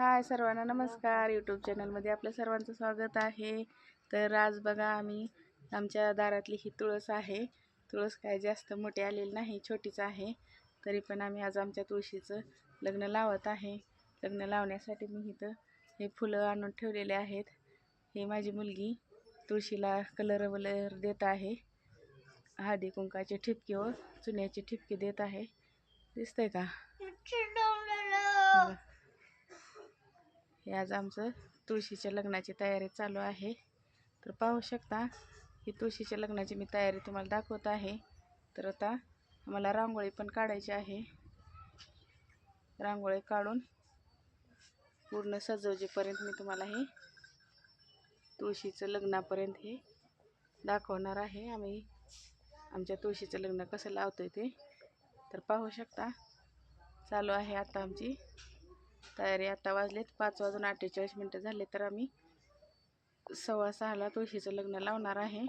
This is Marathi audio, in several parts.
हाय सर्वांना नमस्कार. यूट्यूब चॅनलमध्ये आपल्या सर्वांचं स्वागत आहे. तर आज बघा आम्ही आमच्या दारातली ही तुळस आहे. तुळस काय जास्त मोठी आलेली नाही छोटीच आहे. तरी पण आम्ही आज आमच्या तुळशीचं लग्न लावत आहे. लग्न लावण्यासाठी मी इथं हे फुलं आणून ठेवलेले आहेत. हे माझी मुलगी तुळशीला कलर वलर देत आहे. हळदी कुंकाचे ठिपके व चुन्याची ठिपके देत आहे. दिसतंय का. हे आज आमचं तुळशीच्या लग्नाची तयारी चालू आहे. तर पाहू शकता ही तुळशीच्या लग्नाची मी तयारी तुम्हाला दाखवत आहे. तर आता आम्हाला रांगोळी पण काढायची आहे. रांगोळी काढून पूर्ण सजवजेपर्यंत मी तुम्हाला हे तुळशीचं लग्नापर्यंत हे दाखवणार आहे. आम्ही आमच्या तुळशीचं लग्न कसं लावतो आहे ते तर पाहू शकता चालू आहे आता आमची तयारी आता वाजलेत पाच वाजून अठ्ठेचाळीस मिनटं झाले तर आम्ही सव्वा सहाला तुळशीचं लग्न लावणार आहे.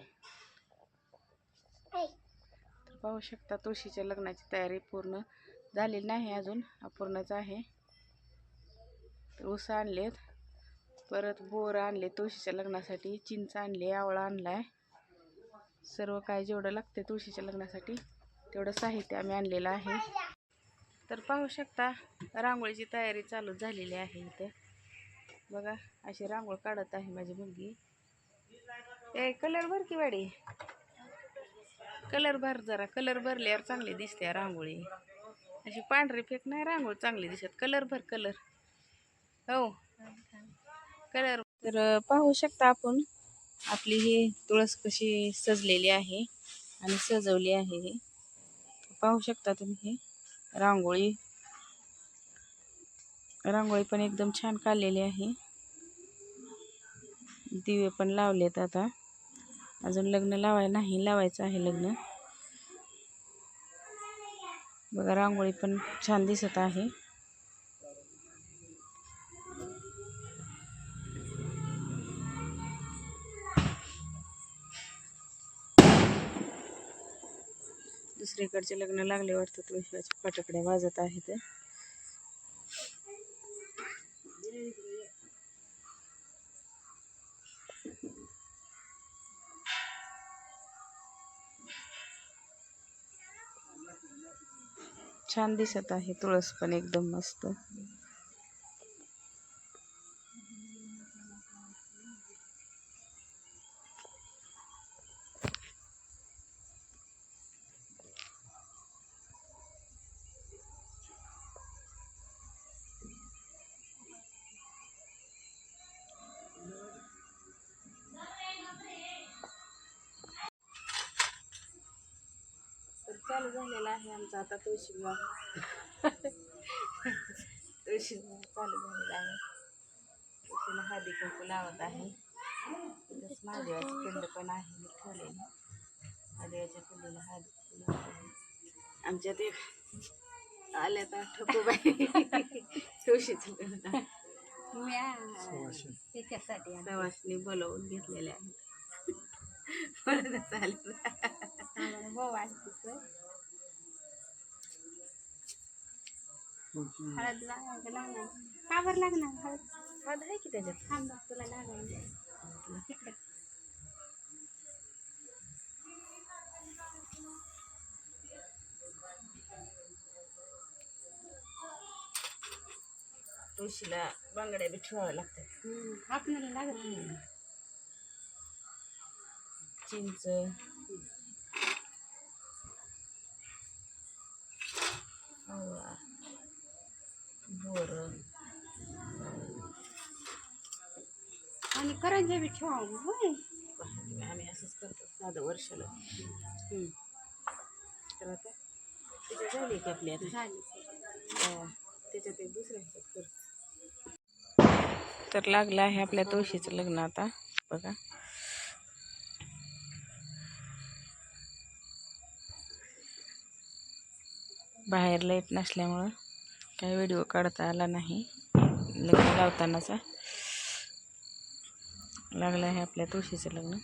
तर पाहू शकता तुळशीच्या लग्नाची तयारी पूर्ण झालेली नाही अजून अपूर्णच आहे. ऊस आणलेत परत बोर आणले तुळशीच्या लग्नासाठी चिंच आणली आवळा आणलाय. सर्व काय जेवढं लागते तुळशीच्या लग्नासाठी तेवढं साहित्य आम्ही आणलेलं आहे. तर पाहू शकता रांगोळीची तयारी चालू झालेली आहे इथं. बघा अशी रांगोळ काढत आहे माझी मुलगी. ए कलर भर की वाडी? कलर भर जरा कलर भरल्यावर चांगली दिसते रांगोळी. अशी पांढरी फेक नाही रांगोळी चांगली दिसत. कलर भर कलर. हो. कलर. तर पाहू शकता आपण आपली ही तुळस कशी सजलेली आहे आणि सजवली आहे हे. पाहू शकता तुम्ही हे. रांगोळी. रांगोळी पण एकदम छान काढलेली आहे. दिवे पण लावलेत आता. अजून लग्न लावायला नाही लावायचं आहे लग्न. बघा रांगोळी पण छान दिसत आहे. दुसरीकडचे लग्न लागले वाटतं तुळशीच्या फटाकड्या वाजत आहेत. छान दिसत आहे तुळस पण एकदम मस्त तर चालू झालेला आहे आमचा आता तुळशी विवाह. तुळशी विवाह चालू झालेला आहे. तुळशीला हळदी कुंकू लावत आहे. तसंच महादेवाची पिंड पण आहे मी ठेवलेली महादेवाच्या पिंडीला हळदी कुंकू लावत आहे. आमच्यात एक आल्या तर ठकूबाई तुळशीचं लग्न त्याच्यासाठी प्रवासनी बोलवून घेतलेले आहेत परत चालेल हळद लागणार. का बरं लागणार हळद? हळद आहे की त्याच्यात? थांब तुला लागायला तिकडे. तुळशीला बांगड्या बी ठेवाव्या लागतात. आपल्याला लागत चिंच आवळा बोर आणि करंजा बी ठेवा होय आम्ही असंच करतो साधं वर्षाला. तर आता त्याच्यात झाली की आपली आता. झाली त्याच्यात एक दुसऱ्या ह्याच्यात कर तर लागलं आहे आपल्या तुळशीचं लग्न आता बघा. बाहेर लाइट नसल्यामुळं काही व्हिडिओ काढता आला नाही लग्न लावतानाचा. लागलं आहे आपल्या तुळशीचं लग्न.